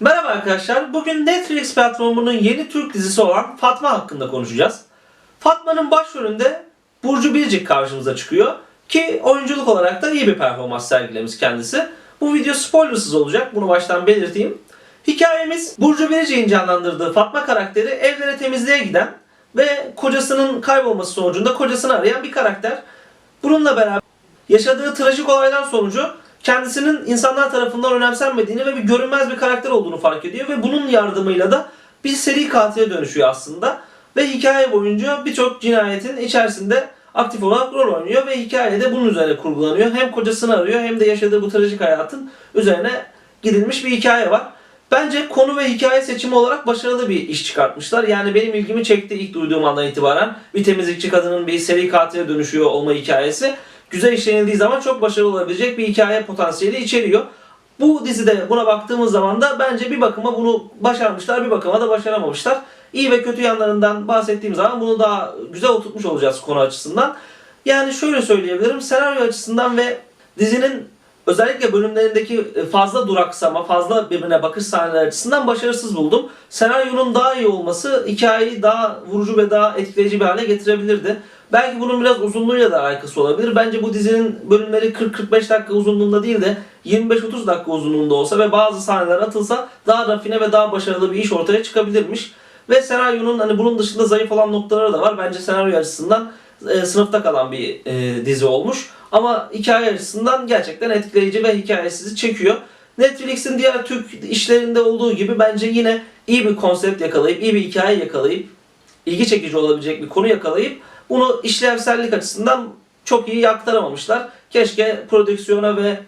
Merhaba arkadaşlar. Bugün Netflix platformunun yeni Türk dizisi olan Fatma hakkında konuşacağız. Fatma'nın başrolünde Burcu Biricik karşımıza çıkıyor. Ki oyunculuk olarak da iyi bir performans sergilemiş kendisi. Bu video spoilersız olacak. Bunu baştan belirteyim. Hikayemiz Burcu Biricik'in canlandırdığı Fatma karakteri evlere temizliğe giden ve kocasının kaybolması sonucunda kocasını arayan bir karakter. Bununla beraber yaşadığı trajik olaylar sonucu kendisinin insanlar tarafından önemsenmediğini ve bir görünmez bir karakter olduğunu fark ediyor ve bunun yardımıyla da bir seri katile dönüşüyor aslında. Ve hikaye boyunca birçok cinayetin içerisinde aktif olarak rol oynuyor ve hikayede bunun üzerine kurgulanıyor. Hem kocasını arıyor hem de yaşadığı bu trajik hayatın üzerine gidilmiş bir hikaye var. Bence konu ve hikaye seçimi olarak başarılı bir iş çıkartmışlar. Yani benim ilgimi çekti ilk duyduğum andan itibaren. Bir temizlikçi kadının bir seri katile dönüşüyor olma hikayesi. Güzel işlenildiği zaman çok başarılı olabilecek bir hikaye potansiyeli içeriyor. Bu dizide buna baktığımız zaman da bence bir bakıma bunu başarmışlar, bir bakıma da başaramamışlar. İyi ve kötü yanlarından bahsettiğim zaman bunu daha güzel oturtmuş olacağız konu açısından. Yani şöyle söyleyebilirim, senaryo açısından ve dizinin özellikle bölümlerindeki fazla duraksama, fazla birbirine bakış sahneleri açısından başarısız buldum. Senaryonun daha iyi olması hikayeyi daha vurucu ve daha etkileyici bir hale getirebilirdi. Belki bunun biraz uzunluğuyla da alakası olabilir. Bence bu dizinin bölümleri 40-45 dakika uzunluğunda değil de 25-30 dakika uzunluğunda olsa ve bazı sahneler atılsa daha rafine ve daha başarılı bir iş ortaya çıkabilirmiş. Ve senaryonun hani bunun dışında zayıf olan noktaları da var. Bence senaryo açısından e, sınıfta kalan bir e, dizi olmuş. Ama hikaye açısından gerçekten etkileyici ve hikaye sizi çekiyor. Netflix'in diğer Türk işlerinde olduğu gibi bence yine iyi bir konsept yakalayıp, iyi bir hikaye yakalayıp, ilgi çekici olabilecek bir konu yakalayıp bunu işlevsellik açısından çok iyi aktaramamışlar. Keşke prodüksiyona ve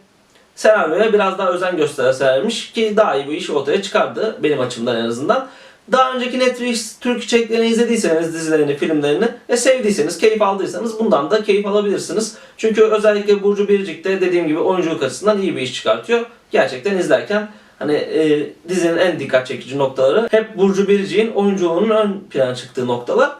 senaryoya biraz daha özen gösterselermiş ki daha iyi bir iş ortaya çıkardı benim açımdan en azından. Daha önceki Netflix Türk içeriklerini izlediyseniz dizilerini, filmlerini ve sevdiyseniz, keyif aldıysanız bundan da keyif alabilirsiniz. Çünkü özellikle Burcu Biricik de dediğim gibi oyunculuk açısından iyi bir iş çıkartıyor. Gerçekten izlerken hani e, dizinin en dikkat çekici noktaları hep Burcu Biricik'in oyunculuğunun ön plana çıktığı noktalar.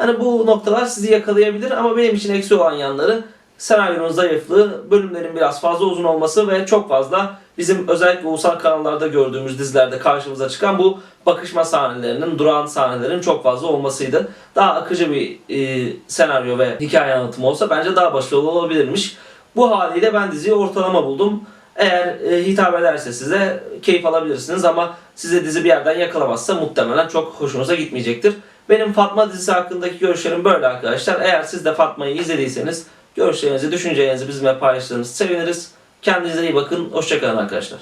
Hani bu noktalar sizi yakalayabilir ama benim için eksi olan yanları senaryonun zayıflığı, bölümlerin biraz fazla uzun olması ve çok fazla bizim özellikle ulusal kanallarda gördüğümüz dizilerde karşımıza çıkan bu bakışma sahnelerinin, duran sahnelerin çok fazla olmasıydı. Daha akıcı bir e, senaryo ve hikaye anlatımı olsa bence daha başarılı olabilirmiş. Bu haliyle ben diziyi ortalama buldum. Eğer e, hitap ederse size keyif alabilirsiniz ama size dizi bir yerden yakalamazsa muhtemelen çok hoşunuza gitmeyecektir. Benim Fatma dizisi hakkındaki görüşlerim böyle arkadaşlar. Eğer siz de Fatma'yı izlediyseniz görüşlerinizi, düşüncelerinizi bizimle paylaşırsanız seviniriz. Kendinize iyi bakın. Hoşçakalın arkadaşlar.